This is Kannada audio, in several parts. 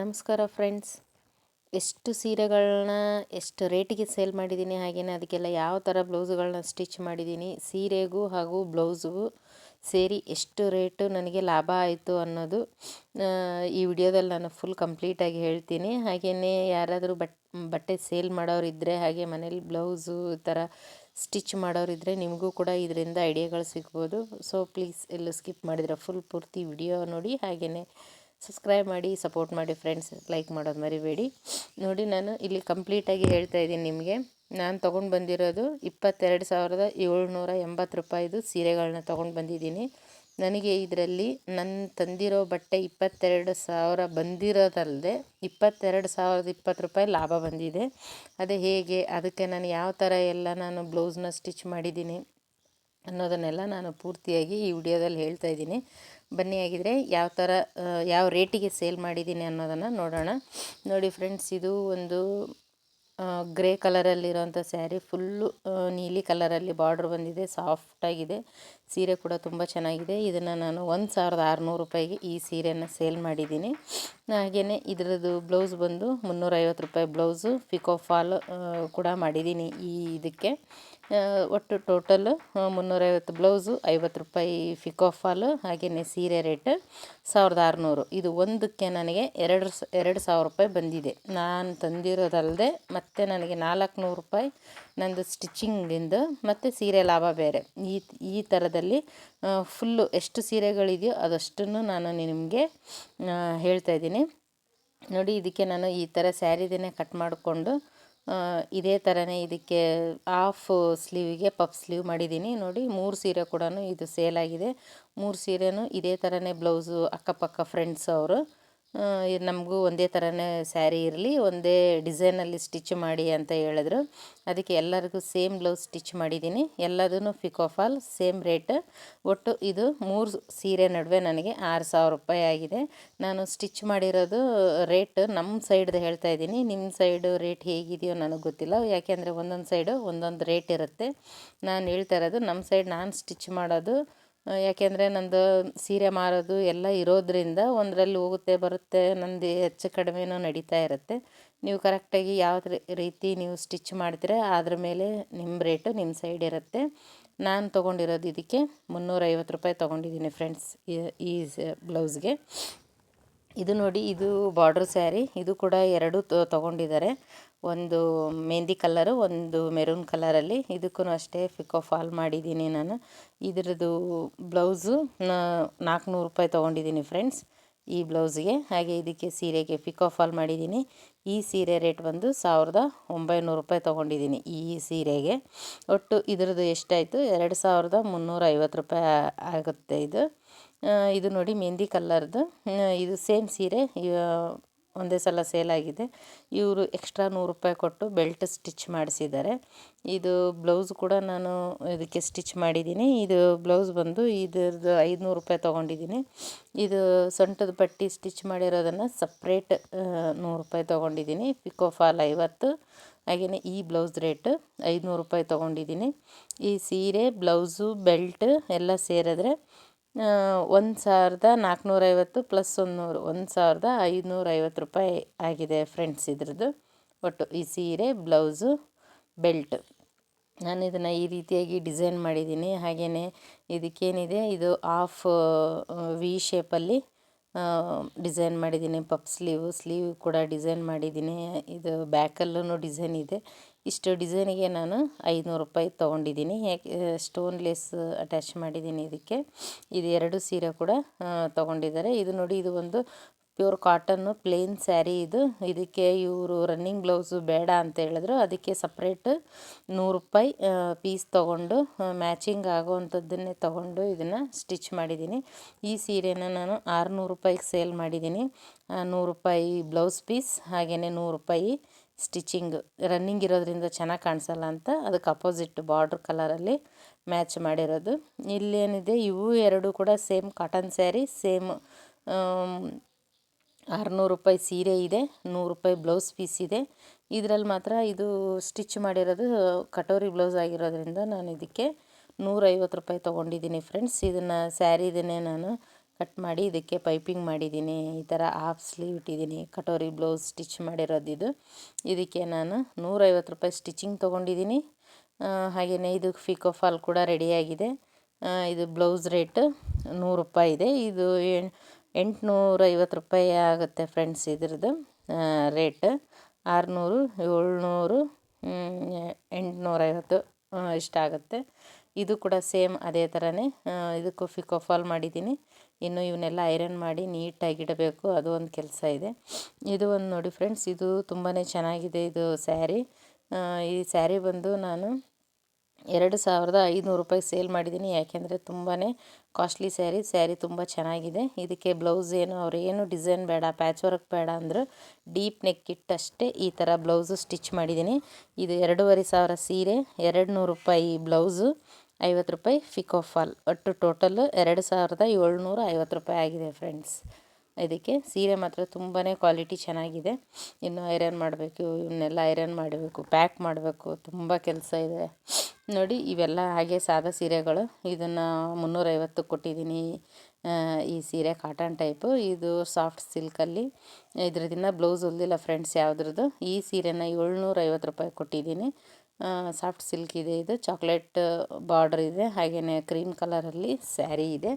ನಮಸ್ಕಾರ ಫ್ರೆಂಡ್ಸ್. ಎಷ್ಟು ಸೀರೆಗಳನ್ನ ಎಷ್ಟು ರೇಟಿಗೆ ಸೇಲ್ ಮಾಡಿದ್ದೀನಿ ಹಾಗೆಯೇ ಅದಕ್ಕೆಲ್ಲ ಯಾವ ಥರ ಬ್ಲೌಸ್ಗಳನ್ನ ಸ್ಟಿಚ್ ಮಾಡಿದ್ದೀನಿ, ಸೀರೆಗೂ ಹಾಗೂ ಬ್ಲೌಸ್ಗೂ ಸೇರಿ ಎಷ್ಟು ರೇಟು ನನಗೆ ಲಾಭ ಆಯಿತು ಅನ್ನೋದು ಈ ವಿಡಿಯೋದಲ್ಲಿ ನಾನು ಫುಲ್ ಕಂಪ್ಲೀಟಾಗಿ ಹೇಳ್ತೀನಿ. ಹಾಗೆಯೇ ಯಾರಾದರೂ ಬಟ್, ಬಟ್ಟೆ ಸೇಲ್ ಮಾಡೋರಿದ್ದರೆ ಹಾಗೆ ಮನೇಲಿ ಬ್ಲೌಸು ಈ ಥರ ಸ್ಟಿಚ್ ಮಾಡೋರಿದ್ದರೆ ನಿಮಗೂ ಕೂಡ ಇದರಿಂದ ಐಡಿಯಾಗಳು ಸಿಗ್ಬೋದು. ಸೊ ಪ್ಲೀಸ್ ಎಲ್ಲೂ ಸ್ಕಿಪ್ ಮಾಡಿದರೆ ಫುಲ್ ಪೂರ್ತಿ ವಿಡಿಯೋ ನೋಡಿ. ಹಾಗೆಯೇ ಸಬ್ಸ್ಕ್ರೈಬ್ ಮಾಡಿ ಸಪೋರ್ಟ್ ಮಾಡಿ ಫ್ರೆಂಡ್ಸ್ ಲೈಕ್ ಮಾಡೋದು ಮರಿಬೇಡಿ. ನೋಡಿ ನಾನು ಇಲ್ಲಿ ಕಂಪ್ಲೀಟಾಗಿ ಹೇಳ್ತಾ ಇದ್ದೀನಿ ನಿಮಗೆ. ನಾನು ತೊಗೊಂಡು ಬಂದಿರೋದು ಇಪ್ಪತ್ತೆರಡು ಸಾವಿರದ ಏಳ್ನೂರ ಎಂಬತ್ತು ರೂಪಾಯಿದು ಸೀರೆಗಳನ್ನ ತೊಗೊಂಡು ಬಂದಿದ್ದೀನಿ. ನನಗೆ ಇದರಲ್ಲಿ ನನ್ನ ತಂದಿರೋ ಬಟ್ಟೆ ಇಪ್ಪತ್ತೆರಡು ಸಾವಿರ ಬಂದಿರೋದಲ್ಲದೆ ಇಪ್ಪತ್ತೆರಡು ಸಾವಿರದ ಇಪ್ಪತ್ತು ರೂಪಾಯಿ ಲಾಭ ಬಂದಿದೆ. ಅದೇ ಹೇಗೆ, ಅದಕ್ಕೆ ನಾನು ಯಾವ ಥರ ಎಲ್ಲ ನಾನು ಬ್ಲೌಸ್ನ ಸ್ಟಿಚ್ ಮಾಡಿದ್ದೀನಿ ಅನ್ನೋದನ್ನೆಲ್ಲ ನಾನು ಪೂರ್ತಿಯಾಗಿ ಈ ವಿಡಿಯೋದಲ್ಲಿ ಹೇಳ್ತಾ ಇದ್ದೀನಿ. ಬನ್ನಿ ಆಗಿದ್ರೆ ಯಾವ ಥರ ಯಾವ ರೇಟಿಗೆ ಸೇಲ್ ಮಾಡಿದ್ದೀನಿ ಅನ್ನೋದನ್ನು ನೋಡೋಣ. ನೋಡಿ ಫ್ರೆಂಡ್ಸ್, ಇದು ಒಂದು ಗ್ರೇ ಕಲರಲ್ಲಿರೋಂಥ ಸ್ಯಾರಿ. ಫುಲ್ಲು ನೀಲಿ ಕಲರಲ್ಲಿ ಬಾರ್ಡ್ರ್ ಬಂದಿದೆ ಸಾಫ್ಟಾಗಿದೆ ಸೀರೆ ಕೂಡ ತುಂಬ ಚೆನ್ನಾಗಿದೆ. ಇದನ್ನು ನಾನು ಒಂದು ಸಾವಿರದ ಆರುನೂರು ರೂಪಾಯಿಗೆ ಈ ಸೀರೆಯನ್ನು ಸೇಲ್ ಮಾಡಿದ್ದೀನಿ. ಹಾಗೆಯೇ ಇದರದ್ದು ಬ್ಲೌಸ್ ಬಂದು ಮುನ್ನೂರೈವತ್ತು ರೂಪಾಯಿ ಬ್ಲೌಸು ಫಾಲ್ ಕೂಡ ಮಾಡಿದ್ದೀನಿ ಈ ಇದಕ್ಕೆ. ಒಟ್ಟು ಟೋಟಲ್ ಮುನ್ನೂರೈವತ್ತು ಬ್ಲೌಸು, ಐವತ್ತು ರೂಪಾಯಿ ಫಿಕೋ ಫಾಲು ಹಾಗೆಯೇ ಸೀರೆ ರೇಟ್ ಸಾವಿರದ ಆರುನೂರು. ಇದು ಒಂದಕ್ಕೆ ನನಗೆ ಎರಡು ಎರಡು ಸಾವಿರ ರೂಪಾಯಿ ಬಂದಿದೆ. ನಾನು ತಂದಿರೋದಲ್ಲದೆ ಮತ್ತು ನನಗೆ ನಾಲ್ಕುನೂರು ರೂಪಾಯಿ ನಂದು ಸ್ಟಿಚಿಂಗಿಂದು ಮತ್ತು ಸೀರೆ ಲಾಭ ಬೇರೆ. ಈ ಈ ಥರದಲ್ಲಿ ಫುಲ್ಲು ಎಷ್ಟು ಸೀರೆಗಳಿದೆಯೋ ಅದಷ್ಟನ್ನು ನಾನು ನಿಮಗೆ ಹೇಳ್ತಾ ಇದ್ದೀನಿ. ನೋಡಿ, ಇದಕ್ಕೆ ನಾನು ಈ ಥರ ಸ್ಯಾರಿದನ್ನೇ ಕಟ್ ಮಾಡಿಕೊಂಡು ಇದೇ ಥರನೇ ಇದಕ್ಕೆ ಆಫ್ ಸ್ಲೀವಿಗೆ ಪಫ್ ಸ್ಲೀವ್ ಮಾಡಿದ್ದೀನಿ. ನೋಡಿ, ಮೂರು ಸೀರೆ ಕೂಡ ಇದು ಸೇಲಾಗಿದೆ ಮೂರು ಸೀರೆನೂ ಇದೇ ಥರನೇ ಬ್ಲೌಸು ಅಕ್ಕಪಕ್ಕ ಫ್ರೆಂಡ್ಸ್ ಅವರು. ನಮಗೂ ಒಂದೇ ಥರನೇ ಸ್ಯಾರಿ ಇರಲಿ, ಒಂದೇ ಡಿಸೈನಲ್ಲಿ ಸ್ಟಿಚ್ ಮಾಡಿ ಅಂತ ಹೇಳಿದ್ರು. ಅದಕ್ಕೆ ಎಲ್ಲರಿಗೂ ಸೇಮ್ ಬ್ಲೌಸ್ ಸ್ಟಿಚ್ ಮಾಡಿದ್ದೀನಿ. ಎಲ್ಲದೂ ಫಿಕೋಫಾಲ್ ಸೇಮ್ ರೇಟ್. ಒಟ್ಟು ಇದು ಮೂರು ಸೀರೆ ನಡುವೆ ನನಗೆ ಆರು ಸಾವಿರ ರೂಪಾಯಿ ಆಗಿದೆ. ನಾನು ಸ್ಟಿಚ್ ಮಾಡಿರೋದು ರೇಟ್ ನಮ್ಮ ಸೈಡ್ದು ಹೇಳ್ತಾ ಇದ್ದೀನಿ. ನಿಮ್ಮ ಸೈಡು ರೇಟ್ ಹೇಗಿದೆಯೋ ನನಗೆ ಗೊತ್ತಿಲ್ಲ. ಯಾಕೆಂದರೆ ಒಂದೊಂದು ಸೈಡು ಒಂದೊಂದು ರೇಟ್ ಇರುತ್ತೆ. ನಾನು ಹೇಳ್ತಾ ಇರೋದು ನಮ್ಮ ಸೈಡ್ ನಾನು ಸ್ಟಿಚ್ ಮಾಡೋದು ಯಾಕೆಂದರೆ ನನ್ನದು ಸೀರೆ ಮಾರೋದು ಎಲ್ಲ ಇರೋದರಿಂದ ಒಂದರಲ್ಲಿ ಹೋಗುತ್ತೆ, ಬರುತ್ತೆ, ನಂದು ಹೆಚ್ಚು ಕಡಿಮೆನೂ ನಡೀತಾ ಇರುತ್ತೆ. ನೀವು ಕರೆಕ್ಟಾಗಿ ಯಾವ ರೀತಿ ನೀವು ಸ್ಟಿಚ್ ಮಾಡ್ತೀರ, ಅದ್ರ ಮೇಲೆ ನಿಮ್ಮ ರೇಟು ನಿಮ್ಮ ಸೈಡ್ ಇರುತ್ತೆ. ನಾನು ತೊಗೊಂಡಿರೋದು ಇದಕ್ಕೆ ಮುನ್ನೂರೈವತ್ತು ರೂಪಾಯಿ ತೊಗೊಂಡಿದ್ದೀನಿ ಫ್ರೆಂಡ್ಸ್, ಈ ಬ್ಲೌಸ್ಗೆ. ಇದು ನೋಡಿ, ಇದು ಬಾರ್ಡ್ರ್ ಸ್ಯಾರಿ, ಇದು ಕೂಡ ಎರಡು ತೊಗೊಂಡಿದ್ದಾರೆ. ಒಂದು ಮೆಹಂದಿ ಕಲ್ಲರು ಒಂದು ಮೆರೂನ್ ಕಲರಲ್ಲಿ ಇದಕ್ಕೂ ಅಷ್ಟೇ ಪಿಕೋ ಫಾಲ್ ಮಾಡಿದ್ದೀನಿ ನಾನು. ಇದರದ್ದು ಬ್ಲೌಸು ನಾಲ್ಕುನೂರು ರೂಪಾಯಿ ತೊಗೊಂಡಿದ್ದೀನಿ ಫ್ರೆಂಡ್ಸ್ ಈ ಬ್ಲೌಸ್ಗೆ ಹಾಗೆ ಇದಕ್ಕೆ ಸೀರೆಗೆ ಪಿಕೋ ಫಾಲ್ ಮಾಡಿದ್ದೀನಿ. ಈ ಸೀರೆ ರೇಟ್ ಬಂದು ಸಾವಿರದ ಒಂಬೈನೂರು ರೂಪಾಯಿ ತೊಗೊಂಡಿದ್ದೀನಿ ಈ ಸೀರೆಗೆ. ಒಟ್ಟು ಇದ್ರದ್ದು ಎಷ್ಟಾಯಿತು? ಎರಡು ಸಾವಿರದ ಮುನ್ನೂರ ಐವತ್ತು ರೂಪಾಯಿ ಆಗುತ್ತೆ ಇದು. ಇದು ನೋಡಿ ಮೆಹಂದಿ ಕಲ್ಲರ್ದು ಇದು ಸೇಮ್ ಸೀರೆ ಒಂದೇ ಸಲ ಸೇಲಾಗಿದೆ ಇವರು ಎಕ್ಸ್ಟ್ರಾ ನೂರು ರೂಪಾಯಿ ಕೊಟ್ಟು ಬೆಲ್ಟ್ ಸ್ಟಿಚ್ ಮಾಡಿಸಿದ್ದಾರೆ. ಇದು ಬ್ಲೌಸ್ ಕೂಡ ನಾನು ಇದಕ್ಕೆ ಸ್ಟಿಚ್ ಮಾಡಿದ್ದೀನಿ. ಇದು ಬ್ಲೌಸ್ ಬಂದು ಇದ್ರದ್ದು ಐದುನೂರು ರೂಪಾಯಿ ತೊಗೊಂಡಿದ್ದೀನಿ. ಇದು ಸೊಂಟದ ಪಟ್ಟಿ ಸ್ಟಿಚ್ ಮಾಡಿರೋದನ್ನು ಸಪ್ರೇಟ್ ನೂರು ರೂಪಾಯಿ ತೊಗೊಂಡಿದ್ದೀನಿ. ಪಿಕೋ ಫಾಲ್ ಐವತ್ತು. ಹಾಗೆಯೇ ಈ ಬ್ಲೌಸ್ ರೇಟ್ ಐದುನೂರು ರೂಪಾಯಿ ತೊಗೊಂಡಿದ್ದೀನಿ. ಈ ಸೀರೆ, ಬ್ಲೌಸು, ಬೆಲ್ಟ್ ಎಲ್ಲ ಸೇರಿದ್ರೆ ಒಂದು ಸಾವಿರದ ನಾಲ್ಕುನೂರೈವತ್ತು ಪ್ಲಸ್ ಒಂದು ನೂರು ಒಂದು ಸಾವಿರದ ಐದುನೂರೈವತ್ತು ರೂಪಾಯಿ ಆಗಿದೆ ಫ್ರೆಂಡ್ಸ್ ಇದ್ರದ್ದು. ಒಟ್ಟು ಈ ಸೀರೆ, ಬ್ಲೌಸು, ಬೆಲ್ಟ್. ನಾನು ಇದನ್ನು ಈ ರೀತಿಯಾಗಿ ಡಿಸೈನ್ ಮಾಡಿದ್ದೀನಿ. ಹಾಗೆಯೇ ಇದಕ್ಕೇನಿದೆ, ಇದು ಆಫ್ ವಿ ಶೇಪಲ್ಲಿ ಡಿಸೈನ್ ಮಾಡಿದ್ದೀನಿ. ಪಪ್ ಸ್ಲೀವು ಸ್ಲೀವ್ ಕೂಡ ಡಿಸೈನ್ ಮಾಡಿದ್ದೀನಿ. ಇದು ಬ್ಯಾಕಲ್ಲೂ ಡಿಸೈನ್ ಇದೆ. ಇಷ್ಟು ಡಿಸೈನಿಗೆ ನಾನು ಐದುನೂರು ರೂಪಾಯಿ ತೊಗೊಂಡಿದ್ದೀನಿ. ಯಾಕೆ ಸ್ಟೋನ್ಲೆಸ್ ಅಟ್ಯಾಚ್ ಮಾಡಿದ್ದೀನಿ ಇದಕ್ಕೆ. ಇದು ಎರಡು ಸೀರೆ ಕೂಡ ತೊಗೊಂಡಿದ್ದಾರೆ. ಇದು ನೋಡಿ, ಇದು ಒಂದು ಪ್ಯೂರ್ ಕಾಟನ್ನು, ಪ್ಲೇನ್ ಸ್ಯಾರಿ ಇದು. ಇದಕ್ಕೆ ಇವರು ರನ್ನಿಂಗ್ ಬ್ಲೌಸು ಬೇಡ ಅಂತ ಹೇಳಿದ್ರು. ಅದಕ್ಕೆ ಸಪ್ರೇಟ್ ನೂರು ರೂಪಾಯಿ ಪೀಸ್ ತೊಗೊಂಡು ಮ್ಯಾಚಿಂಗ್ ಆಗೋವಂಥದ್ದನ್ನೇ ತೊಗೊಂಡು ಇದನ್ನು ಸ್ಟಿಚ್ ಮಾಡಿದ್ದೀನಿ. ಈ ಸೀರೆನ ನಾನು ಆರುನೂರು ರೂಪಾಯಿಗೆ ಸೇಲ್ ಮಾಡಿದ್ದೀನಿ. ನೂರು ರೂಪಾಯಿ ಬ್ಲೌಸ್ ಪೀಸ್ ಹಾಗೆಯೇ ನೂರು ರೂಪಾಯಿ ಸ್ಟಿಚಿಂಗ್, ರನ್ನಿಂಗ್ ಇರೋದ್ರಿಂದ ಚೆನ್ನಾಗಿ ಕಾಣಿಸಲ್ಲ ಅಂತ ಅದಕ್ಕೆ ಅಪೋಸಿಟ್ ಬಾರ್ಡ್ರ್ ಕಲರಲ್ಲಿ ಮ್ಯಾಚ್ ಮಾಡಿರೋದು. ಇಲ್ಲೇನಿದೆ, ಇವು ಎರಡು ಕೂಡ ಸೇಮ್ ಕಾಟನ್ ಸ್ಯಾರಿ, ಸೇಮ್ ಆರುನೂರು ರೂಪಾಯಿ ಸೀರೆ ಇದೆ, ನೂರು ರೂಪಾಯಿ ಬ್ಲೌಸ್ ಪೀಸ್ ಇದೆ. ಇದರಲ್ಲಿ ಮಾತ್ರ ಇದು ಸ್ಟಿಚ್ ಮಾಡಿರೋದು, ಕಟೋರಿ ಬ್ಲೌಸ್ ಆಗಿರೋದ್ರಿಂದ ನಾನು ಇದಕ್ಕೆ ನೂರೈವತ್ತು ರೂಪಾಯಿ ತೊಗೊಂಡಿದ್ದೀನಿ ಫ್ರೆಂಡ್ಸ್. ಇದನ್ನು ಸ್ಯಾರಿದನ್ನೇ ನಾನು ಕಟ್ ಮಾಡಿ ಇದಕ್ಕೆ ಪೈಪಿಂಗ್ ಮಾಡಿದ್ದೀನಿ. ಈ ಥರ ಹಾಫ್ ಸ್ಲೀವ್ ಇಟ್ಟಿದ್ದೀನಿ. ಕಟೋರಿ ಬ್ಲೌಸ್ ಸ್ಟಿಚ್ ಮಾಡಿರೋದು ಇದು. ಇದಕ್ಕೆ ನಾನು ನೂರೈವತ್ತು ರೂಪಾಯಿ ಸ್ಟಿಚಿಂಗ್ ತೊಗೊಂಡಿದ್ದೀನಿ. ಹಾಗೆಯೇ ಇದು ಫಿಕೋ ಫಾಲ್ ಕೂಡ ರೆಡಿಯಾಗಿದೆ ಇದು ಬ್ಲೌಸ್ ರೇಟ್ ನೂರು ರೂಪಾಯಿ ಇದೆ. ಇದು ಎಂಟುನೂರೈವತ್ತು ರೂಪಾಯಿ ಆಗುತ್ತೆ ಫ್ರೆಂಡ್ಸ್ ಇದ್ರದ್ದು ರೇಟ್ ಆರುನೂರು, ಏಳ್ನೂರು ಎಂಟುನೂರೈವತ್ತು ಇಷ್ಟಾಗುತ್ತೆ. ಇದು ಕೂಡ ಸೇಮ್ ಅದೇ ಥರನೇ ಇದಕ್ಕೂ ಫಿಕೋ ಫಾಲ್ ಮಾಡಿದ್ದೀನಿ. ಇನ್ನು ಇವನ್ನೆಲ್ಲ ಐರನ್ ಮಾಡಿ ನೀಟಾಗಿ ಇಡಬೇಕು. ಅದು ಒಂದು ಕೆಲಸ ಇದೆ. ಇದು ಒಂದು ನೋಡಿ ಫ್ರೆಂಡ್ಸ್, ಇದು ತುಂಬಾ ಚೆನ್ನಾಗಿದೆ ಇದು ಸ್ಯಾರಿ. ಈ ಸ್ಯಾರಿ ಬಂದು ನಾನು ಎರಡು ಸಾವಿರದ ಐದುನೂರು ರೂಪಾಯಿ ಸೇಲ್ ಮಾಡಿದ್ದೀನಿ. ಯಾಕೆಂದರೆ ತುಂಬಾ ಕಾಸ್ಟ್ಲಿ ಸ್ಯಾರಿ ಸ್ಯಾರಿ ತುಂಬ ಚೆನ್ನಾಗಿದೆ. ಇದಕ್ಕೆ ಬ್ಲೌಸ್ ಏನು, ಅವ್ರು ಏನು ಡಿಸೈನ್ ಬೇಡ, ಪ್ಯಾಚ್ ವರ್ಕ್ ಬೇಡ ಅಂದರು ಡೀಪ್ ನೆಕ್ ಇಟ್ಟಷ್ಟೇ ಈ ಥರ ಬ್ಲೌಸು ಸ್ಟಿಚ್ ಮಾಡಿದ್ದೀನಿ. ಇದು ಎರಡೂವರೆ ಸಾವಿರ ಸೀರೆ ಎರಡು ನೂರು ರೂಪಾಯಿ ಬ್ಲೌಸು. ಐವತ್ತು ರೂಪಾಯಿ ಫಿಕೋ ಫಾಲ್. ಒಟ್ಟು ಟೋಟಲ್ ಎರಡು ಸಾವಿರದ ಏಳ್ನೂರ ಐವತ್ತು ರೂಪಾಯಿ ಆಗಿದೆ ಫ್ರೆಂಡ್ಸ್. ಇದಕ್ಕೆ ಸೀರೆ ಮಾತ್ರ ತುಂಬಾ ಕ್ವಾಲಿಟಿ ಚೆನ್ನಾಗಿದೆ. ಇನ್ನು ಐರನ್ ಮಾಡಬೇಕು, ಇವನ್ನೆಲ್ಲ ಐರನ್ ಮಾಡಬೇಕು, ಪ್ಯಾಕ್ ಮಾಡಬೇಕು, ತುಂಬ ಕೆಲಸ ಇದೆ. ನೋಡಿ, ಇವೆಲ್ಲ ಹಾಗೆ ಸಾದಾ ಸೀರೆಗಳು. ಇದನ್ನು ಮುನ್ನೂರೈವತ್ತು ಕೊಟ್ಟಿದ್ದೀನಿ. ಈ ಸೀರೆ ಕಾಟನ್ ಟೈಪು. ಇದು ಸಾಫ್ಟ್ ಸಿಲ್ಕಲ್ಲಿ. ಇದ್ರದಿನ್ನ ಬ್ಲೌಸ್ ಹೊಲ್ದಿಲ್ಲ ಫ್ರೆಂಡ್ಸ್, ಯಾವುದ್ರದ್ದು. ಈ ಸೀರೆನ ಏಳ್ನೂರೈವತ್ತು ರೂಪಾಯಿ ಕೊಟ್ಟಿದ್ದೀನಿ. ಸಾಫ್ಟ್ ಸಿಲ್ಕ್ ಇದೆ, ಇದು ಚಾಕ್ಲೇಟ್ ಬಾರ್ಡರ್ ಇದೆ ಹಾಗೆಯೇ ಕ್ರೀಮ್ ಕಲರಲ್ಲಿ ಸ್ಯಾರಿ ಇದೆ.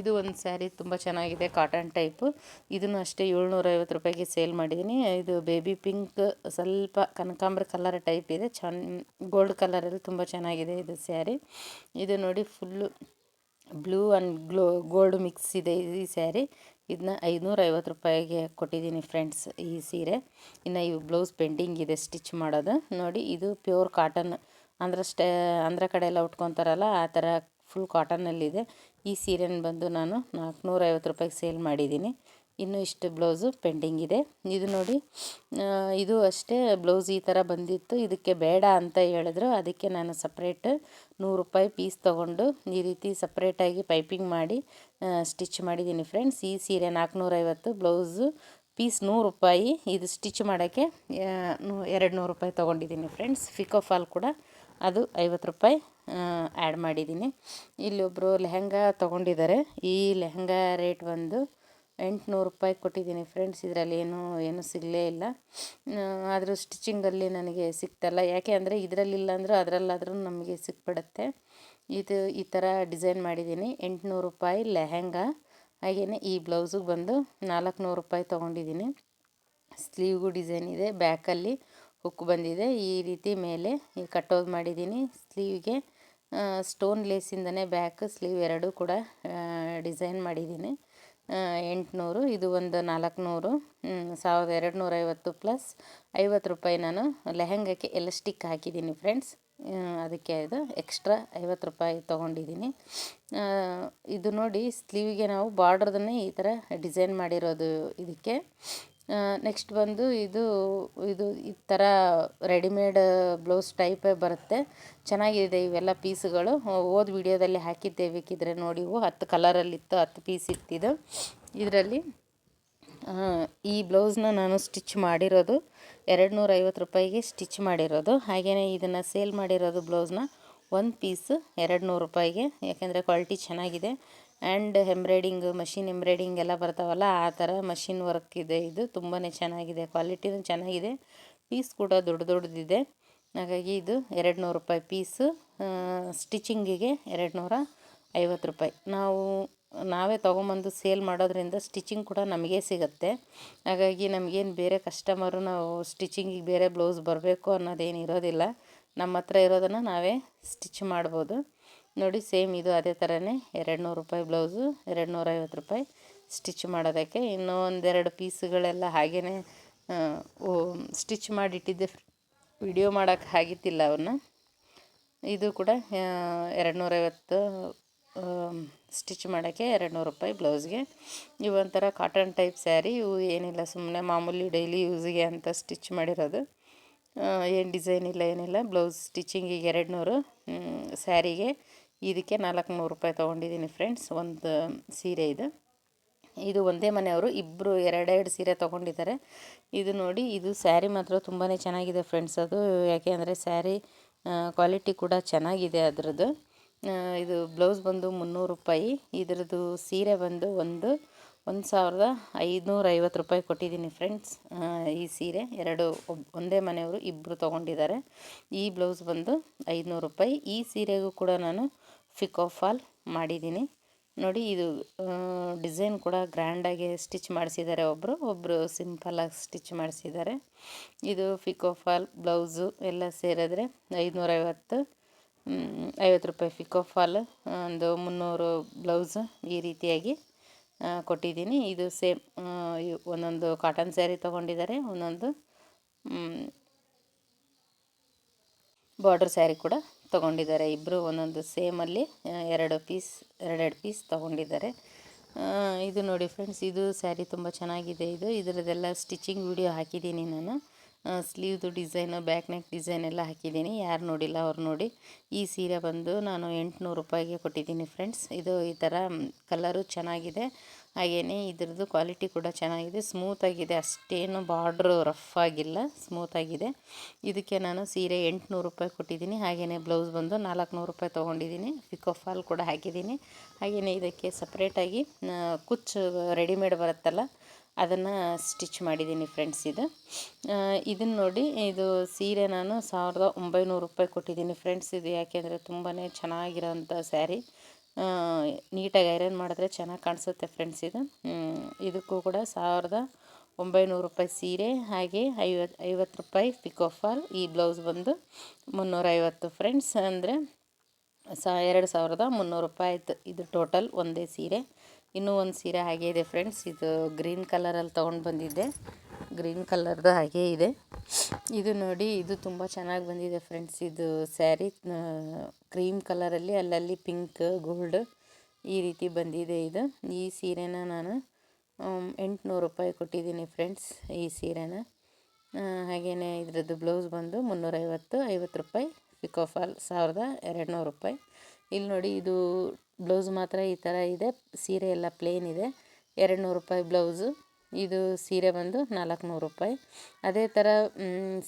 ಇದು ಒಂದು ಸ್ಯಾರಿ ತುಂಬ ಚೆನ್ನಾಗಿದೆ ಕಾಟನ್ ಟೈಪು ಇದನ್ನು ಅಷ್ಟೇ ಏಳ್ನೂರೈವತ್ತು ರೂಪಾಯಿಗೆ ಸೇಲ್ ಮಾಡಿದ್ದೀನಿ. ಇದು ಬೇಬಿ ಪಿಂಕ್ ಸ್ವಲ್ಪ ಕನಕಾಂಬ್ರ ಕಲರ್ ಟೈಪ್ ಇದೆ. ಚೆನ್ನ ಗೋಲ್ಡ್ ಕಲರಲ್ಲಿ ತುಂಬ ಚೆನ್ನಾಗಿದೆ ಇದು ಸ್ಯಾರಿ ಇದು ನೋಡಿ full blue and glow gold mix ಇದೆ ಈ ಸ್ಯಾರಿ. ಇದನ್ನ ಐನೂರೈವತ್ತು ರೂಪಾಯಿಗೆ ಕೊಟ್ಟಿದ್ದೀನಿ ಫ್ರೆಂಡ್ಸ್ ಈ ಸೀರೆ. ಇನ್ನು ಇವು ಬ್ಲೌಸ್ ಪೆಂಡಿಂಗ್ ಇದೆ ಸ್ಟಿಚ್ ಮಾಡೋದು. ನೋಡಿ, ಇದು ಪ್ಯೂರ್ ಕಾಟನ್ ಅಂದ್ರೆ ಸ್ಟೇ ಆಂಧ್ರ ಕಡೆ ಎಲ್ಲ ಉಟ್ಕೊತಾರಲ್ಲ, ಆ ಥರ ಫುಲ್ ಕಾಟನ್ನಲ್ಲಿದೆ ಈ ಸೀರೆನ ಬಂದು ನಾನು ನಾಲ್ಕುನೂರೈವತ್ತು ರೂಪಾಯಿಗೆ ಸೇಲ್ ಮಾಡಿದ್ದೀನಿ. ಇನ್ನೂ ಇಷ್ಟು ಬ್ಲೌಸು ಪೆಂಡಿಂಗ್ ಇದೆ. ಇದು ನೋಡಿ ಇದು ಅಷ್ಟೇ ಬ್ಲೌಸ್ ಈ ಥರ ಬಂದಿತ್ತು. ಇದಕ್ಕೆ ಬೇಡ ಅಂತ ಹೇಳಿದ್ರು. ಅದಕ್ಕೆ ನಾನು ಸಪ್ರೇಟ್ ನೂರು ರೂಪಾಯಿ ಪೀಸ್ ತೊಗೊಂಡು ಈ ರೀತಿ ಸಪ್ರೇಟಾಗಿ ಪೈಪಿಂಗ್ ಮಾಡಿ ಸ್ಟಿಚ್ ಮಾಡಿದ್ದೀನಿ ಫ್ರೆಂಡ್ಸ್. ಈ ಸೀರೆ ನಾಲ್ಕುನೂರೈವತ್ತು, ಬ್ಲೌಸು ಪೀಸ್ ನೂರು ರೂಪಾಯಿ. ಇದು ಸ್ಟಿಚ್ ಮಾಡೋಕ್ಕೆ ಎರಡು ನೂರು ರೂಪಾಯಿ ತೊಗೊಂಡಿದ್ದೀನಿ ಫ್ರೆಂಡ್ಸ್. ಫಿಕೋ ಫಾಲ್ ಕೂಡ ಅದು ಐವತ್ತು ರೂಪಾಯಿ ಆ್ಯಡ್ ಮಾಡಿದ್ದೀನಿ. ಇಲ್ಲೊಬ್ಬರು ಲೆಹಂಗಾ ತೊಗೊಂಡಿದ್ದಾರೆ. ಈ ಲೆಹಂಗಾ ರೇಟ್ ಬಂದು ಎಂಟುನೂರು ರೂಪಾಯಿ ಕೊಟ್ಟಿದ್ದೀನಿ ಫ್ರೆಂಡ್ಸ್, ಇದರಲ್ಲಿ ಏನೂ ಏನೂ ಸಿಗಲೇ ಇಲ್ಲ. ಆದರೂ ಸ್ಟಿಚಿಂಗಲ್ಲಿ ನನಗೆ ಸಿಕ್ತಲ್ಲ ಯಾಕೆ ಅಂದರೆ ಇದರಲ್ಲಿಲ್ಲ ಅಂದರೂ ಅದರಲ್ಲಾದರೂ ನಮಗೆ ಸಿಕ್ಬಿಡತ್ತೆ. ಇದು ಈ ಥರ ಡಿಸೈನ್ ಮಾಡಿದ್ದೀನಿ. ಎಂಟುನೂರು ರೂಪಾಯಿ ಲೆಹೆಂಗಾ. ಹಾಗೆಯೇ ಈ ಬ್ಲೌಸಿಗೆ ಬಂದು ನಾಲ್ಕುನೂರು ರೂಪಾಯಿ ತೊಗೊಂಡಿದ್ದೀನಿ. ಸ್ಲೀವ್ಗೂ ಡಿಸೈನ್ ಇದೆ, ಬ್ಯಾಕಲ್ಲಿ ಹುಕ್ ಬಂದಿದೆ. ಈ ರೀತಿ ಮೇಲೆ ಈ ಕಟ್ಟೋದು ಮಾಡಿದ್ದೀನಿ ಸ್ಲೀವ್ಗೆ. ಸ್ಟೋನ್ ಲೇಸಿಂದನೇ ಬ್ಯಾಕ್, ಸ್ಲೀವ್ ಎರಡೂ ಕೂಡ ಡಿಸೈನ್ ಮಾಡಿದ್ದೀನಿ. ಎಂಟುನೂರು, ಇದು ಒಂದು ನಾಲ್ಕುನೂರು ಸಾವಿರದ ಎರಡು ನೂರೈವತ್ತು ಪ್ಲಸ್ ಐವತ್ತು ರೂಪಾಯಿ ನಾನು ಲೆಹಂಗಕ್ಕೆ ಎಲಾಸ್ಟಿಕ್ ಹಾಕಿದ್ದೀನಿ ಫ್ರೆಂಡ್ಸ್. ಅದಕ್ಕೆ ಇದು ಎಕ್ಸ್ಟ್ರಾ ಐವತ್ತು ರೂಪಾಯಿ ತೊಗೊಂಡಿದ್ದೀನಿ. ಇದು ನೋಡಿ ಸ್ಲೀವಿಗೆ ನಾವು ಬಾರ್ಡ್ರದನ್ನೇ ಈ ಥರ ಡಿಸೈನ್ ಮಾಡಿರೋದು ಇದಕ್ಕೆ. ನೆಕ್ಸ್ಟ್ ಬಂದು ಇದು ಇದು ಈ ಥರ ರೆಡಿಮೇಡ್ ಬ್ಲೌಸ್ ಟೈಪೇ ಬರುತ್ತೆ. ಚೆನ್ನಾಗಿದೆ ಇವೆಲ್ಲ ಪೀಸುಗಳು. ಓದ್ ವಿಡಿಯೋದಲ್ಲಿ ಹಾಕಿದ್ದೆ ಬೇಕಿದ್ರೆ ನೋಡಿ. ಹತ್ತು ಕಲರಲ್ಲಿತ್ತು ಹತ್ತು ಪೀಸ್ ಇತ್ತಿದು. ಇದರಲ್ಲಿ ಈ ಬ್ಲೌಸ್ನ ನಾನು ಸ್ಟಿಚ್ ಮಾಡಿರೋದು. ಎರಡು ನೂರೈವತ್ತು ರೂಪಾಯಿಗೆ ಸ್ಟಿಚ್ ಮಾಡಿರೋದು. ಹಾಗೆಯೇ ಇದನ್ನು ಸೇಲ್ ಮಾಡಿರೋದು ಬ್ಲೌಸ್ನ ಒಂದು ಪೀಸು ಎರಡು ನೂರು ರೂಪಾಯಿಗೆ. ಯಾಕೆಂದರೆ ಕ್ವಾಲಿಟಿ ಚೆನ್ನಾಗಿದೆ. ಆ್ಯಂಡ್ ಎಂಬ್ರಾಯ್ಡಿಂಗ್, ಮಷಿನ್ ಎಂಬ್ರಾಯ್ಡಿಂಗ್ ಎಲ್ಲ ಬರ್ತಾವಲ್ಲ, ಆ ಥರ ಮಷಿನ್ ವರ್ಕ್ ಇದೆ ಇದು. ತುಂಬಾ ಚೆನ್ನಾಗಿದೆ, ಕ್ವಾಲಿಟಿನೂ ಚೆನ್ನಾಗಿದೆ. ಪೀಸ್ ಕೂಡ ದೊಡ್ಡ ದೊಡ್ಡದಿದೆ. ಹಾಗಾಗಿ ಇದು ಎರಡು ನೂರು ರೂಪಾಯಿ ಪೀಸು. ಸ್ಟಿಚಿಂಗಿಗೆ ಎರಡು ನೂರ ಐವತ್ತು ರೂಪಾಯಿ. ನಾವು, ನಾವೇ ತೊಗೊಂಬಂದು ಸೇಲ್ ಮಾಡೋದ್ರಿಂದ ಸ್ಟಿಚಿಂಗ್ ಕೂಡ ನಮಗೇ ಸಿಗುತ್ತೆ. ಹಾಗಾಗಿ ನಮಗೇನು ಬೇರೆ ಕಸ್ಟಮರು ನಾವು ಸ್ಟಿಚಿಂಗಿಗೆ ಬೇರೆ ಬ್ಲೌಸ್ ಬರಬೇಕು ಅನ್ನೋದೇನು ಇರೋದಿಲ್ಲ ನಮ್ಮ ಹತ್ರ ಇರೋದನ್ನು ನಾವೇ ಸ್ಟಿಚ್ ಮಾಡ್ಬೋದು. ನೋಡಿ ಸೇಮ್ ಇದು ಅದೇ ಥರನೇ ಎರಡು ನೂರು ರೂಪಾಯಿ ಬ್ಲೌಸು ಎರಡು ನೂರೈವತ್ತು ರೂಪಾಯಿ ಸ್ಟಿಚ್ ಮಾಡೋದಕ್ಕೆ. ಇನ್ನೂ ಒಂದೆರಡು ಪೀಸುಗಳೆಲ್ಲ ಹಾಗೇ ಸ್ಟಿಚ್ ಮಾಡಿಟ್ಟಿದ್ದೆ. ವಿಡಿಯೋ ಮಾಡೋಕ್ಕೆ ಆಗಿತ್ತಿಲ್ಲ ಅವನ್ನ ಇದು ಕೂಡ ಎರಡು ನೂರೈವತ್ತು ಸ್ಟಿಚ್ ಮಾಡೋಕ್ಕೆ ಎರಡು ನೂರು ರೂಪಾಯಿ ಬ್ಲೌಸ್ಗೆ. ಇವೊಂಥರ ಕಾಟನ್ ಟೈಪ್ ಸ್ಯಾರಿ. ಇವು ಏನಿಲ್ಲ ಸುಮ್ಮನೆ ಮಾಮೂಲಿ ಡೈಲಿ ಯೂಸಿಗೆ ಅಂತ ಸ್ಟಿಚ್ ಮಾಡಿರೋದು. ಏನು ಡಿಸೈನ್ ಇಲ್ಲ, ಏನಿಲ್ಲ. ಬ್ಲೌಸ್ ಸ್ಟಿಚಿಂಗಿಗೆ ಎರಡು ನೂರು ಸ್ಯಾರಿಗೆ ಇದಕ್ಕೆ ನಾಲ್ಕು ನೂರು ರೂಪಾಯಿ ತೊಗೊಂಡಿದ್ದೀನಿ ಫ್ರೆಂಡ್ಸ್, ಒಂದು ಸೀರೆ ಇದು. ಇದು ಒಂದೇ ಮನೆಯವರು ಇಬ್ಬರು ಎರಡೆರಡು ಸೀರೆ ತೊಗೊಂಡಿದ್ದಾರೆ. ಇದು ನೋಡಿ, ಇದು ಸ್ಯಾರಿ ಮಾತ್ರ ತುಂಬಾ ಚೆನ್ನಾಗಿದೆ ಫ್ರೆಂಡ್ಸ್. ಅದು ಯಾಕೆ ಅಂದರೆ ಸ್ಯಾರಿ ಕ್ವಾಲಿಟಿ ಕೂಡ ಚೆನ್ನಾಗಿದೆ ಅದರದ್ದು. ಇದು ಬ್ಲೌಸ್ ಬಂದು ಮುನ್ನೂರು ರೂಪಾಯಿ, ಇದರದ್ದು ಸೀರೆ ಬಂದು ಒಂದು ಒಂದು ಸಾವಿರದ ಐವತ್ತು ರೂಪಾಯಿ ಕೊಟ್ಟಿದ್ದೀನಿ ಫ್ರೆಂಡ್ಸ್. ಈ ಸೀರೆ ಎರಡು ಒಂದೇ ಮನೆಯವರು ಇಬ್ಬರು ತೊಗೊಂಡಿದ್ದಾರೆ. ಈ ಬ್ಲೌಸ್ ಬಂದು ಐದುನೂರು ರೂಪಾಯಿ. ಈ ಸೀರೆಗೂ ಕೂಡ ನಾನು ಫಾಲ್ ಮಾಡಿದ್ದೀನಿ. ನೋಡಿ ಇದು ಡಿಸೈನ್ ಕೂಡ ಗ್ರ್ಯಾಂಡಾಗಿ ಸ್ಟಿಚ್ ಮಾಡಿಸಿದ್ದಾರೆ ಒಬ್ಬರು ಒಬ್ಬರು ಸಿಂಪಲಾಗಿ ಸ್ಟಿಚ್ ಮಾಡಿಸಿದ್ದಾರೆ. ಇದು ಫಾಲ್ ಬ್ಲೌಸು ಎಲ್ಲ ಸೇರಿದ್ರೆ ಐದುನೂರೈವತ್ತು ಐವತ್ತು ರೂಪಾಯಿ ಫಿಕೋ ಫಾಲ್, ಒಂದು ಮುನ್ನೂರು ಬ್ಲೌಸ್ ಈ ರೀತಿಯಾಗಿ ಕೊಟ್ಟಿದ್ದೀನಿ. ಇದು ಸೇಮ್ ಒಂದೊಂದು ಕಾಟನ್ ಸ್ಯಾರಿ ತೊಗೊಂಡಿದ್ದಾರೆ, ಒಂದೊಂದು ಬಾರ್ಡ್ರ್ ಸ್ಯಾರಿ ಕೂಡ ತೊಗೊಂಡಿದ್ದಾರೆ. ಇಬ್ಬರು ಒಂದೊಂದು ಸೇಮಲ್ಲಿ ಎರಡು ಪೀಸ್, ಎರಡೆರಡು ಪೀಸ್ ತೊಗೊಂಡಿದ್ದಾರೆ. ಇದು ನೋಡಿ ಫ್ರೆಂಡ್ಸ್, ಇದು ಸ್ಯಾರಿ ತುಂಬ ಚೆನ್ನಾಗಿದೆ ಇದು. ಇದರದ್ದೆಲ್ಲ ಸ್ಟಿಚಿಂಗ್ ವಿಡಿಯೋ ಹಾಕಿದ್ದೀನಿ ನಾನು. ಸ್ಲೀವ್ದು ಡಿಸೈನು, ಬ್ಯಾಕ್ ನೆಕ್ ಡಿಸೈನ್ ಎಲ್ಲ ಹಾಕಿದ್ದೀನಿ. ಯಾರು ನೋಡಿಲ್ಲ ಅವ್ರು ನೋಡಿ. ಈ ಸೀರೆ ಬಂದು ನಾನು ಎಂಟುನೂರು ರೂಪಾಯಿಗೆ ಕೊಟ್ಟಿದ್ದೀನಿ ಫ್ರೆಂಡ್ಸ್. ಇದು ಈ ಥರ ಕಲರು ಚೆನ್ನಾಗಿದೆ. ಹಾಗೆಯೇ ಇದ್ರದ್ದು ಕ್ವಾಲಿಟಿ ಕೂಡ ಚೆನ್ನಾಗಿದೆ. ಸ್ಮೂತಾಗಿದೆ ಅಷ್ಟೇನು ಬಾರ್ಡ್ರು ರಫ್ ಆಗಿಲ್ಲ. ಸ್ಮೂತಾಗಿದೆ ಇದಕ್ಕೆ ನಾನು ಸೀರೆ ಎಂಟುನೂರು ರೂಪಾಯಿ ಕೊಟ್ಟಿದ್ದೀನಿ. ಹಾಗೆಯೇ ಬ್ಲೌಸ್ ಬಂದು ನಾಲ್ಕುನೂರು ರೂಪಾಯಿ ತೊಗೊಂಡಿದ್ದೀನಿ. ಪಿಕೋ ಫಾಲ್ ಕೂಡ ಹಾಕಿದ್ದೀನಿ. ಹಾಗೆಯೇ ಇದಕ್ಕೆ ಸಪ್ರೇಟಾಗಿ ಕುಚ್ಚು ರೆಡಿಮೇಡ್ ಬರುತ್ತಲ್ಲ, ಅದನ್ನು ಸ್ಟಿಚ್ ಮಾಡಿದ್ದೀನಿ ಫ್ರೆಂಡ್ಸ್ ಇದು. ಇದನ್ನು ನೋಡಿ, ಇದು ಸೀರೆ ನಾನು ಸಾವಿರದ ಒಂಬೈನೂರು ರೂಪಾಯಿ ಕೊಟ್ಟಿದ್ದೀನಿ ಫ್ರೆಂಡ್ಸ್ ಇದು. ಯಾಕೆಂದರೆ ತುಂಬಾ ಚೆನ್ನಾಗಿರೋಂಥ ಸ್ಯಾರಿ ನೀಟಾಗಿ ಐರನ್ ಮಾಡಿದ್ರೆ ಚೆನ್ನಾಗಿ ಕಾಣಿಸುತ್ತೆ ಫ್ರೆಂಡ್ಸ್ ಇದು. ಇದಕ್ಕೂ ಕೂಡ ಸಾವಿರದ ಒಂಬೈನೂರು ರೂಪಾಯಿ ಸೀರೆ, ಹಾಗೆ ಐವತ್ತು ಐವತ್ತು ರೂಪಾಯಿ ಪಿಕೋಫಾಲ್ ಈ ಬ್ಲೌಸ್ ಬಂದು ಮುನ್ನೂರೈವತ್ತು ಫ್ರೆಂಡ್ಸ್. ಅಂದರೆ ಸಾ, ಎರಡು ಸಾವಿರದ ಮುನ್ನೂರು ರೂಪಾಯಿ ಆಯಿತು. ಇದು ಟೋಟಲ್ ಒಂದೇ ಸೀರೆ. ಇನ್ನೂ ಒಂದು ಸೀರೆ ಹಾಗೆ ಇದೆ ಫ್ರೆಂಡ್ಸ್. ಇದು ಗ್ರೀನ್ ಕಲರಲ್ಲಿ ತೊಗೊಂಡು ಬಂದಿದ್ದೆ. ಗ್ರೀನ್ ಕಲರ್ದು ಹಾಗೆ ಇದೆ. ಇದು ನೋಡಿ, ಇದು ತುಂಬ ಚೆನ್ನಾಗಿ ಬಂದಿದೆ ಫ್ರೆಂಡ್ಸ್. ಇದು ಸ್ಯಾರಿ ಕ್ರೀಮ್ ಕಲರಲ್ಲಿ, ಅಲ್ಲಲ್ಲಿ ಪಿಂಕ್, ಗೋಲ್ಡ್ ಈ ರೀತಿ ಬಂದಿದೆ ಇದು. ಈ ಸೀರೆನ ನಾನು ಎಂಟುನೂರು ರೂಪಾಯಿ ಕೊಟ್ಟಿದ್ದೀನಿ ಫ್ರೆಂಡ್ಸ್ ಈ ಸೀರೆನ. ಹಾಗೆಯೇ ಇದರದ್ದು ಬ್ಲೌಸ್ ಬಂದು ಮುನ್ನೂರೈವತ್ತು, ಐವತ್ತು ರೂಪಾಯಿ, ಪಿಕೋಫಾಲ್ ಸಾವಿರದ ಎರಡು ನೂರು ರೂಪಾಯಿ. ಇಲ್ಲಿ ನೋಡಿ, ಇದು ಬ್ಲೌಸ್ ಮಾತ್ರ ಈ ಥರ ಇದೆ. ಸೀರೆ ಎಲ್ಲ ಪ್ಲೇನ್ ಇದೆ. ಎರಡು ನೂರು ರೂಪಾಯಿ ಬ್ಲೌಸು. ಇದು ಸೀರೆ ಬಂದು ನಾಲ್ಕುನೂರು ರೂಪಾಯಿ. ಅದೇ ಥರ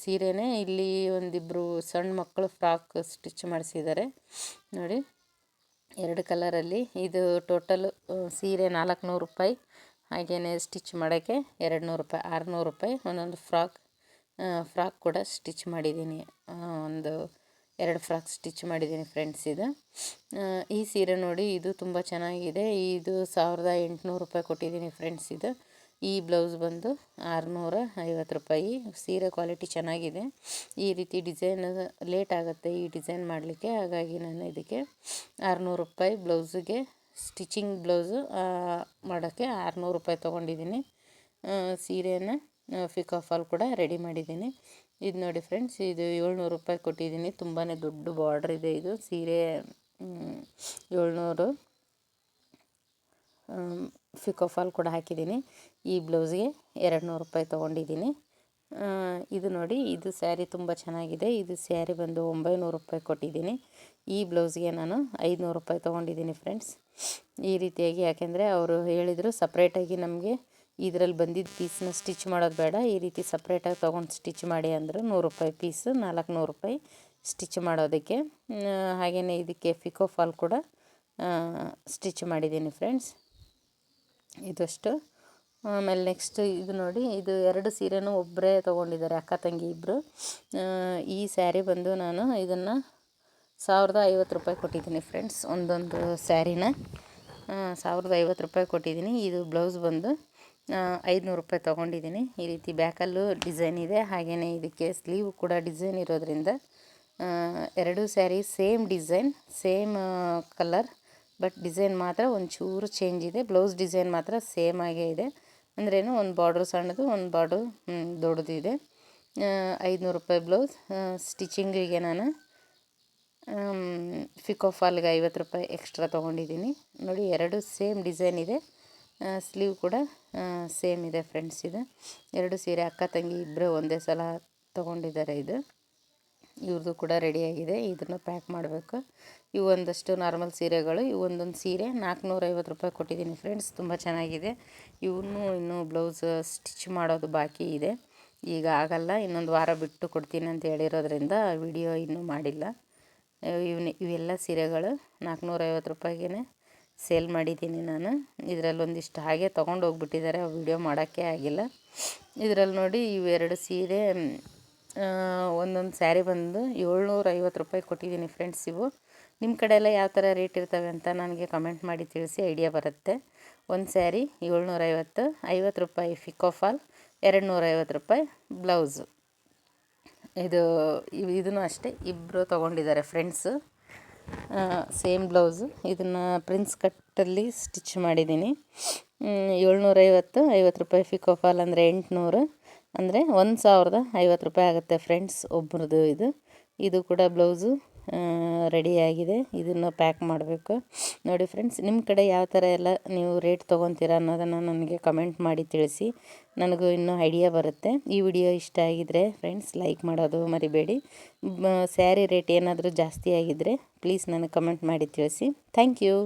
ಸೀರೆನೇ ಇಲ್ಲಿ ಒಂದಿಬ್ಬರು ಸಣ್ಣ ಮಕ್ಕಳು ಫ್ರಾಕ್ ಸ್ಟಿಚ್ ಮಾಡಿಸಿದ್ದಾರೆ. ನೋಡಿ, ಎರಡು ಕಲರಲ್ಲಿ. ಇದು ಟೋಟಲ್ ಸೀರೆ ನಾಲ್ಕುನೂರು ರೂಪಾಯಿ. ಹಾಗೆಯೇ ಸ್ಟಿಚ್ ಮಾಡೋಕ್ಕೆ ಎರಡು ನೂರು ರೂಪಾಯಿ, ಆರುನೂರು ರೂಪಾಯಿ. ಒಂದೊಂದು ಫ್ರಾಕ್ ಫ್ರಾಕ್ ಕೂಡ ಸ್ಟಿಚ್ ಮಾಡಿದ್ದೀನಿ. ಒಂದು ಎರಡು ಫ್ರಾಕ್ ಸ್ಟಿಚ್ ಮಾಡಿದ್ದೀನಿ ಫ್ರೆಂಡ್ಸ್ ಇದು. ಈ ಸೀರೆ ನೋಡಿ ಇದು ತುಂಬ ಚೆನ್ನಾಗಿದೆ. ಇದು ಸಾವಿರದ ಎಂಟುನೂರು ರೂಪಾಯಿ ಕೊಟ್ಟಿದ್ದೀನಿ ಫ್ರೆಂಡ್ಸ್ ಇದು. ಈ ಬ್ಲೌಸ್ ಬಂದು ಆರುನೂರ ಐವತ್ತು ರೂಪಾಯಿ. ಸೀರೆ ಕ್ವಾಲಿಟಿ ಚೆನ್ನಾಗಿದೆ. ಈ ರೀತಿ ಡಿಸೈನ್ ಲೇಟ್ ಆಗುತ್ತೆ ಈ ಡಿಸೈನ್ ಮಾಡಲಿಕ್ಕೆ. ಹಾಗಾಗಿ ನಾನು ಇದಕ್ಕೆ ಆರುನೂರು ರೂಪಾಯಿ ಬ್ಲೌಸಿಗೆ ಸ್ಟಿಚಿಂಗ್ ಬ್ಲೌಸು ಮಾಡೋಕ್ಕೆ ಆರುನೂರು ರೂಪಾಯಿ ತೊಗೊಂಡಿದ್ದೀನಿ. ಸೀರೆಯನ್ನು ಫಿಕಾ ಫಾಲ್ ಕೂಡ ರೆಡಿ ಮಾಡಿದ್ದೀನಿ. ಇದು ನೋಡಿ ಫ್ರೆಂಡ್ಸ್, ಇದು ಏಳ್ನೂರು ರೂಪಾಯಿ ಕೊಟ್ಟಿದ್ದೀನಿ. ತುಂಬಾ ದೊಡ್ಡ ಬಾರ್ಡ್ರ್ ಇದೆ ಇದು. ಸೀರೆ ಏಳ್ನೂರು ಫಿಕೋಫಾಲ್ ಕೂಡ ಹಾಕಿದ್ದೀನಿ. ಈ ಬ್ಲೌಸ್ಗೆ ಎರಡು ನೂರು ರೂಪಾಯಿ ತೊಗೊಂಡಿದ್ದೀನಿ. ಇದು ನೋಡಿ, ಇದು ಸ್ಯಾರಿ ತುಂಬ ಚೆನ್ನಾಗಿದೆ. ಇದು ಸ್ಯಾರಿ ಬಂದು ಒಂಬೈನೂರು ರೂಪಾಯಿ ಕೊಟ್ಟಿದ್ದೀನಿ. ಈ ಬ್ಲೌಸ್ಗೆ ನಾನು ಐದುನೂರು ರೂಪಾಯಿ ತೊಗೊಂಡಿದ್ದೀನಿ ಫ್ರೆಂಡ್ಸ್. ಈ ರೀತಿಯಾಗಿ, ಯಾಕೆಂದರೆ ಅವರು ಹೇಳಿದರು ಸಪ್ರೇಟಾಗಿ ನಮಗೆ ಇದರಲ್ಲಿ ಬಂದಿದ್ದ ಪೀಸ್ನ ಸ್ಟಿಚ್ ಮಾಡೋದು ಬೇಡ. ಈ ರೀತಿ ಸಪ್ರೇಟಾಗಿ ತೊಗೊಂಡು ಸ್ಟಿಚ್ ಮಾಡಿ ಅಂದರು ನೂರು ರೂಪಾಯಿ ಪೀಸ್ ನಾಲ್ಕು ನೂರು ರೂಪಾಯಿ ಸ್ಟಿಚ್ ಮಾಡೋದಕ್ಕೆ. ಹಾಗೆಯೇ ಇದಕ್ಕೆ ಫಿಕೋ ಫಾಲ್ ಕೂಡ ಸ್ಟಿಚ್ ಮಾಡಿದ್ದೀನಿ ಫ್ರೆಂಡ್ಸ್ ಇದಷ್ಟು. ಆಮೇಲೆ ನೆಕ್ಸ್ಟ್ ಇದು ನೋಡಿ, ಇದು ಎರಡು ಸೀರೆನೂ ಒಬ್ಬರೇ ತೊಗೊಂಡಿದ್ದಾರೆ, ಅಕ್ಕ ತಂಗಿ ಇಬ್ಬರು ಈ ಸ್ಯಾರಿ ಬಂದು ನಾನು ಇದನ್ನು ಸಾವಿರದ ಐವತ್ತು ರೂಪಾಯಿ ಕೊಟ್ಟಿದ್ದೀನಿ ಫ್ರೆಂಡ್ಸ್ ಒಂದೊಂದು ಸ್ಯಾರಿನ ಸಾವಿರದ ಐವತ್ತು ರೂಪಾಯಿ ಕೊಟ್ಟಿದ್ದೀನಿ. ಇದು ಬ್ಲೌಸ್ ಬಂದು ಐದುನೂರು ರೂಪಾಯಿ ತೊಗೊಂಡಿದ್ದೀನಿ. ಈ ರೀತಿ ಬ್ಯಾಕಲ್ಲೂ ಡಿಸೈನ್ ಇದೆ. ಹಾಗೆಯೇ ಇದಕ್ಕೆ ಸ್ಲೀವ್ ಕೂಡ ಡಿಸೈನ್ ಇರೋದ್ರಿಂದ ಎರಡು sari same design, same colour, but design ಮಾತ್ರ ಒಂಚೂರು ಚೇಂಜ್ ಇದೆ. ಬ್ಲೌಸ್ ಡಿಸೈನ್ ಮಾತ್ರ ಸೇಮ್ ಆಗೇ ಇದೆ. ಅಂದ್ರೇನು ಒಂದು ಬಾರ್ಡ್ರು ಸಣ್ಣದು, ಒಂದು ಬಾರ್ಡ್ರು ದೊಡ್ಡದಿದೆ ಐದುನೂರು ರೂಪಾಯಿ ಬ್ಲೌಸ್ ಸ್ಟಿಚಿಂಗಿಗೆ ನಾನು ಫಿಕೋ ಫಾಲ್ಗೆ ಐವತ್ತು ರೂಪಾಯಿ ಎಕ್ಸ್ಟ್ರಾ ತೊಗೊಂಡಿದ್ದೀನಿ. ನೋಡಿ, ಎರಡು ಸೇಮ್ ಡಿಸೈನ್ ಇದೆ. ಸ್ಲೀವ್ ಕೂಡ ಸೇಮ್ ಇದೆ ಫ್ರೆಂಡ್ಸ್ ಇದು. ಎರಡು ಸೀರೆ ಅಕ್ಕ ತಂಗಿ ಇಬ್ಬರು ಒಂದೇ ಸಲ ತೊಗೊಂಡಿದ್ದಾರೆ ಇದು. ಇವ್ರದ್ದು ಕೂಡ ರೆಡಿಯಾಗಿದೆ ಇದನ್ನು ಪ್ಯಾಕ್ ಮಾಡಬೇಕು. ಇವು ಒಂದಷ್ಟು ನಾರ್ಮಲ್ ಸೀರೆಗಳು. ಇವು ಒಂದೊಂದು ಸೀರೆ ನಾಲ್ಕುನೂರೈವತ್ತು ರೂಪಾಯಿ ಕೊಟ್ಟಿದ್ದೀನಿ ಫ್ರೆಂಡ್ಸ್ ತುಂಬ ಚೆನ್ನಾಗಿದೆ. ಇವನ್ನೂ ಇನ್ನೂ ಬ್ಲೌಸ್ ಸ್ಟಿಚ್ ಮಾಡೋದು ಬಾಕಿ ಇದೆ. ಈಗ ಆಗಲ್ಲ. ಇನ್ನೊಂದು ವಾರ ಬಿಟ್ಟು ಕೊಡ್ತೀನಿ ಅಂತ ಹೇಳಿರೋದ್ರಿಂದ ವಿಡಿಯೋ ಇನ್ನೂ ಮಾಡಿಲ್ಲ. ಇವನ್ನ ಇವೆಲ್ಲ ಸೀರೆಗಳು ನಾಲ್ಕುನೂರೈವತ್ತು ರೂಪಾಯಿಗೆ ಸೇಲ್ ಮಾಡಿದ್ದೀನಿ ನಾನು. ಇದರಲ್ಲಿ ಒಂದಿಷ್ಟು ಹಾಗೆ ತೊಗೊಂಡು ಹೋಗ್ಬಿಟ್ಟಿದ್ದಾರೆ. ವಿಡಿಯೋ ಮಾಡೋಕ್ಕೆ ಆಗಿಲ್ಲ. ಇದರಲ್ಲಿ ನೋಡಿ ಇವೆರಡು ಸೀರೆ ಒಂದೊಂದು ಸ್ಯಾರಿ ಬಂದು ಏಳ್ನೂರ ಐವತ್ತು ರೂಪಾಯಿ ಕೊಟ್ಟಿದ್ದೀನಿ ಫ್ರೆಂಡ್ಸ್ ಇವು. ನಿಮ್ಮ ಕಡೆ ಎಲ್ಲ ಯಾವ ಥರ ರೇಟ್ ಇರ್ತವೆ ಅಂತ ನನಗೆ ಕಮೆಂಟ್ ಮಾಡಿ ತಿಳಿಸಿ ಐಡಿಯಾ ಬರುತ್ತೆ. ಒಂದು ಸ್ಯಾರಿ ಏಳ್ನೂರೈವತ್ತು, ಐವತ್ತು ರೂಪಾಯಿ ಫಿಕೋಫಾಲ್ ಎರಡು ನೂರೈವತ್ತು ರೂಪಾಯಿ ಬ್ಲೌಸು. ಇದು ಇದನ್ನು ಅಷ್ಟೇ ಇಬ್ಬರು ತೊಗೊಂಡಿದ್ದಾರೆ ಫ್ರೆಂಡ್ಸು ಸೇಮ್ ಬ್ಲೌಸು ಇದನ್ನು ಪ್ರಿನ್ಸ್ ಕಟ್ಟಲ್ಲಿ ಸ್ಟಿಚ್ ಮಾಡಿದ್ದೀನಿ ಏಳ್ನೂರೈವತ್ತು, ಐವತ್ತು ರೂಪಾಯಿ ಫಿಕೋಫಾಲ್ ಅಂದರೆ ಎಂಟುನೂರು. ಅಂದರೆ ಒಂದು ಸಾವಿರದ ಐವತ್ತು ರೂಪಾಯಿ ಆಗುತ್ತೆ ಫ್ರೆಂಡ್ಸ್ ಒಬ್ರದ್ದು ಇದು. ಇದು ಕೂಡ ಬ್ಲೌಸು ರೆಡಿಯಾಗಿದೆ. ಇದನ್ನು ಪ್ಯಾಕ್ ಮಾಡಬೇಕು. ನೋಡಿ ಫ್ರೆಂಡ್ಸ್, ನಿಮ್ಮ ಕಡೆ ಯಾವ ಥರ ಎಲ್ಲ ನೀವು ರೇಟ್ ತೊಗೊತೀರ ಅನ್ನೋದನ್ನು ನನಗೆ ಕಮೆಂಟ್ ಮಾಡಿ ತಿಳಿಸಿ. ನನಗೂ ಇನ್ನೂ ಐಡಿಯಾ ಬರುತ್ತೆ. ಈ ವಿಡಿಯೋ ಇಷ್ಟ ಆಗಿದ್ದರೆ ಫ್ರೆಂಡ್ಸ್, ಲೈಕ್ ಮಾಡೋದು ಮರಿಬೇಡಿ. ಸ್ಯಾರಿ ರೇಟ್ ಏನಾದರೂ ಜಾಸ್ತಿ ಆಗಿದ್ದರೆ ಪ್ಲೀಸ್ ನನಗೆ ಕಮೆಂಟ್ ಮಾಡಿ ತಿಳಿಸಿ. Thank you.